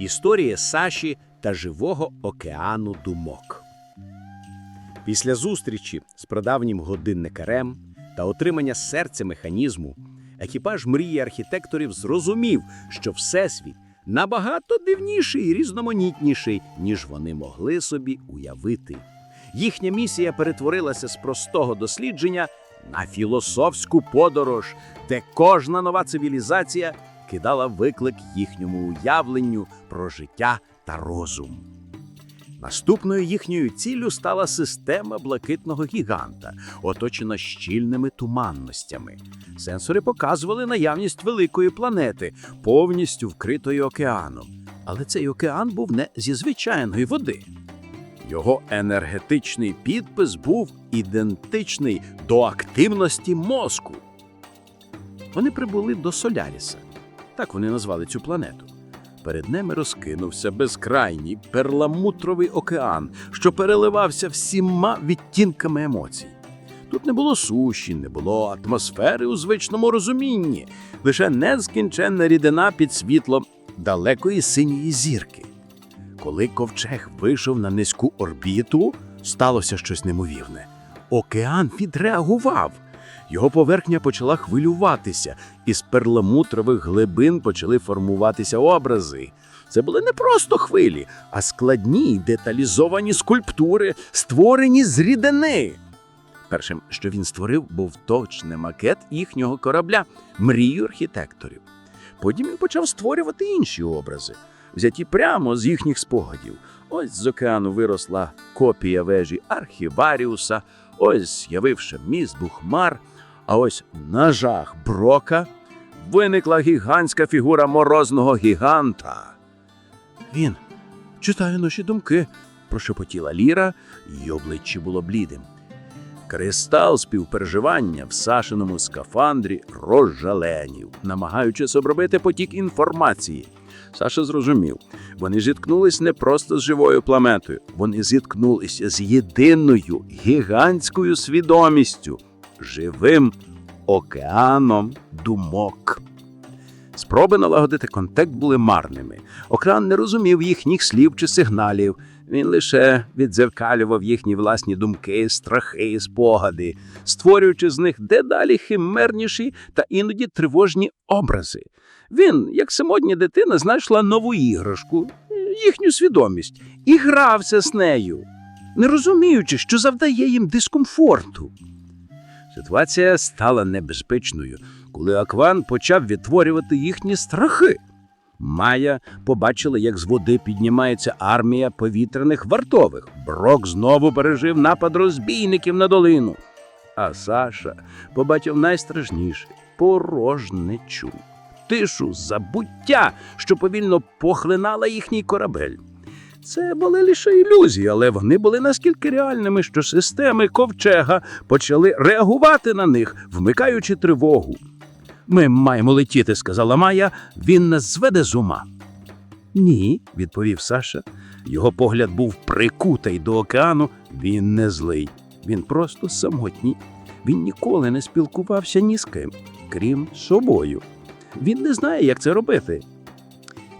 Історія Саші та живого океану думок. Після зустрічі з прадавнім годинникарем та отримання серця механізму, екіпаж мрії архітекторів зрозумів, що Всесвіт набагато дивніший і різноманітніший, ніж вони могли собі уявити. Їхня місія перетворилася з простого дослідження на філософську подорож, де кожна нова цивілізація кидала виклик їхньому уявленню про життя та розум. Наступною їхньою ціллю стала система блакитного гіганта, оточена щільними туманностями. Сенсори показували наявність великої планети, повністю вкритої океаном. Але цей океан був не зі звичайної води. Його енергетичний підпис був ідентичний до активності мозку. Вони прибули до Соляріса. Так вони назвали цю планету. Перед ними розкинувся безкрайній перламутровий океан, що переливався всіма відтінками емоцій. Тут не було суші, не було атмосфери у звичному розумінні, лише нескінченна рідина під світлом далекої синьої зірки. Коли ковчег вийшов на низьку орбіту, сталося щось немовірне. Океан відреагував. Його поверхня почала хвилюватися, і з перламутрових глибин почали формуватися образи. Це були не просто хвилі, а складні деталізовані скульптури, створені з рідини. Першим, що він створив, був точний макет їхнього корабля, мрію архітекторів. Потім він почав створювати інші образи, взяті прямо з їхніх спогадів. Ось з океану виросла копія вежі Архіваріуса, ось з'явився міст Бухмар, а ось на жах Брока виникла гігантська фігура морозного гіганта. Він читає наші думки, прошепотіла Ліра, її обличчя було блідим. Кристал співпереживання в Сашиному скафандрі розжаленів, намагаючись обробити потік інформації. Саша зрозумів, вони зіткнулись не просто з живою планетою, вони зіткнулися з єдиною гігантською свідомістю, живим океаном думок. Спроби налагодити контакт були марними. Окран не розумів їхніх слів чи сигналів. Він лише віддзеркалював їхні власні думки, страхи, спогади, створюючи з них дедалі химерніші та іноді тривожні образи. Він, як самотня дитина, знайшла нову іграшку, їхню свідомість, і грався з нею, не розуміючи, що завдає їм дискомфорту. Ситуація стала небезпечною, коли Акван почав відтворювати їхні страхи. Майя побачила, як з води піднімається армія повітряних вартових. Брок знову пережив напад розбійників на долину. А Саша побачив найстрашніше порожнечу, тишу, забуття, що повільно похлинала їхній корабель. Це були лише ілюзії, але вони були наскільки реальними, що системи ковчега почали реагувати на них, вмикаючи тривогу. Ми маємо летіти, сказала Майя, він нас зведе з ума. Ні, відповів Саша. Його погляд був прикутий до океану. Він не злий, він просто самотній. Він ніколи не спілкувався ні з ким, крім собою. Він не знає, як це робити.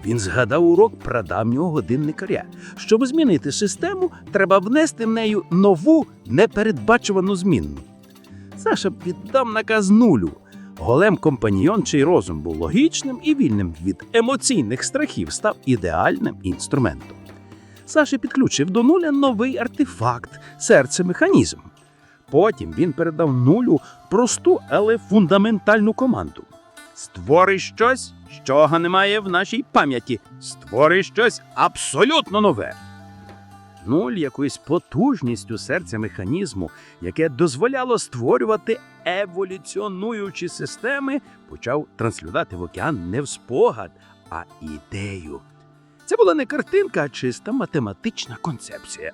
Він згадав урок прадавнього годинникаря. Щоб змінити систему, треба внести в нею нову непередбачувану змінну. Саша віддав наказ нулю. Голем компаньйон, чий розум був логічним і вільним від емоційних страхів, став ідеальним інструментом. Саша підключив до нуля новий артефакт серце механізм. Потім він передав нулю просту, але фундаментальну команду. Створи щось, чого немає в нашій пам'яті. Створи щось абсолютно нове. Нуль якоюсь потужністю серця механізму, яке дозволяло створювати еволюціонуючі системи, почав транслювати в океан не в спогад, а ідею. Це була не картинка, а чиста математична концепція.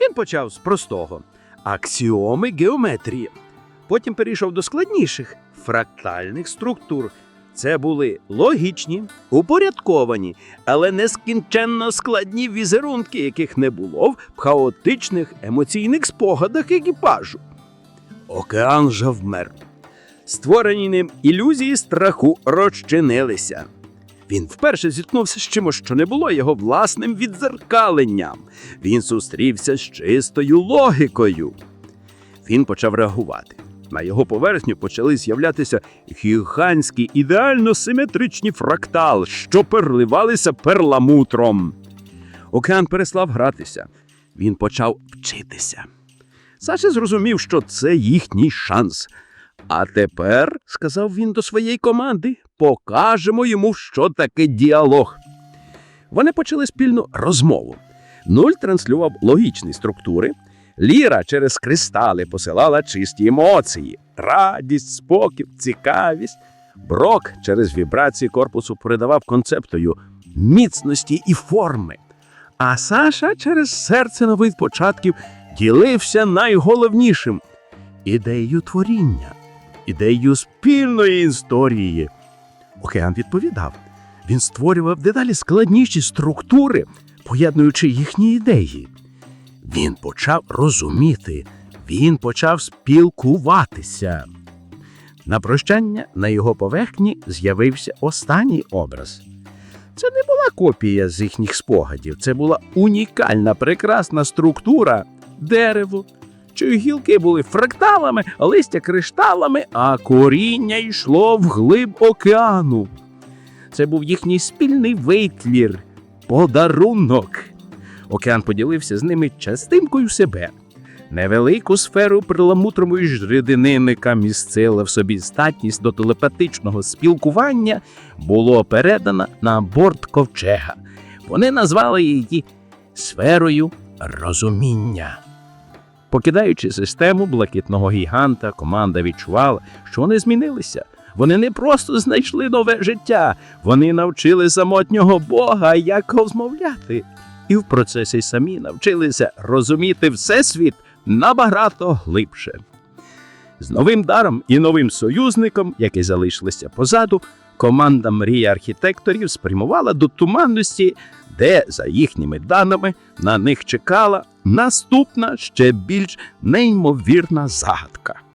Він почав з простого аксіоми геометрії. Потім перейшов до складніших фрактальних структур. Це були логічні, упорядковані, але нескінченно складні візерунки, яких не було в хаотичних емоційних спогадах екіпажу. Океан же вмер. Створені ним ілюзії страху розчинилися. Він вперше зіткнувся з чимось, що не було його власним відзеркаленням. Він зустрівся з чистою логікою. Він почав реагувати. На його поверхню почали з'являтися гігантські ідеально симетричні фрактали, що переливалися перламутром. Океан перестав гратися. Він почав вчитися. Саша зрозумів, що це їхній шанс. А тепер, сказав він до своєї команди, покажемо йому, що таке діалог. Вони почали спільну розмову. Нуль транслював логічні структури. Ліра через кристали посилала чисті емоції, радість, спокій, цікавість. Брок через вібрації корпусу передавав концептою міцності і форми. А Саша через серце нових початків ділився найголовнішим ідеєю творіння, ідеєю спільної історії. Океан відповідав. Він створював дедалі складніші структури, поєднуючи їхні ідеї. Він почав розуміти, він почав спілкуватися. На прощання на його поверхні з'явився останній образ. Це не була копія з їхніх спогадів, це була унікальна, прекрасна структура дерево, чиї гілки були фракталами, листя кришталами, а коріння йшло вглиб океану. Це був їхній спільний витвір, подарунок. Океан поділився з ними частинкою себе. Невелику сферу перламутрової жридини, яка містила в собі здатність до телепатичного спілкування, було передано на борт ковчега. Вони назвали її сферою розуміння. Покидаючи систему блакитного гіганта, команда відчувала, що вони змінилися. Вони не просто знайшли нове життя, вони навчили самотнього Бога, як розмовляти. І в процесі самі навчилися розуміти всесвіт набагато глибше. З новим даром і новим союзником, які залишилися позаду, команда мрія архітекторів спрямувала до туманності, де, за їхніми даними, на них чекала наступна ще більш неймовірна загадка.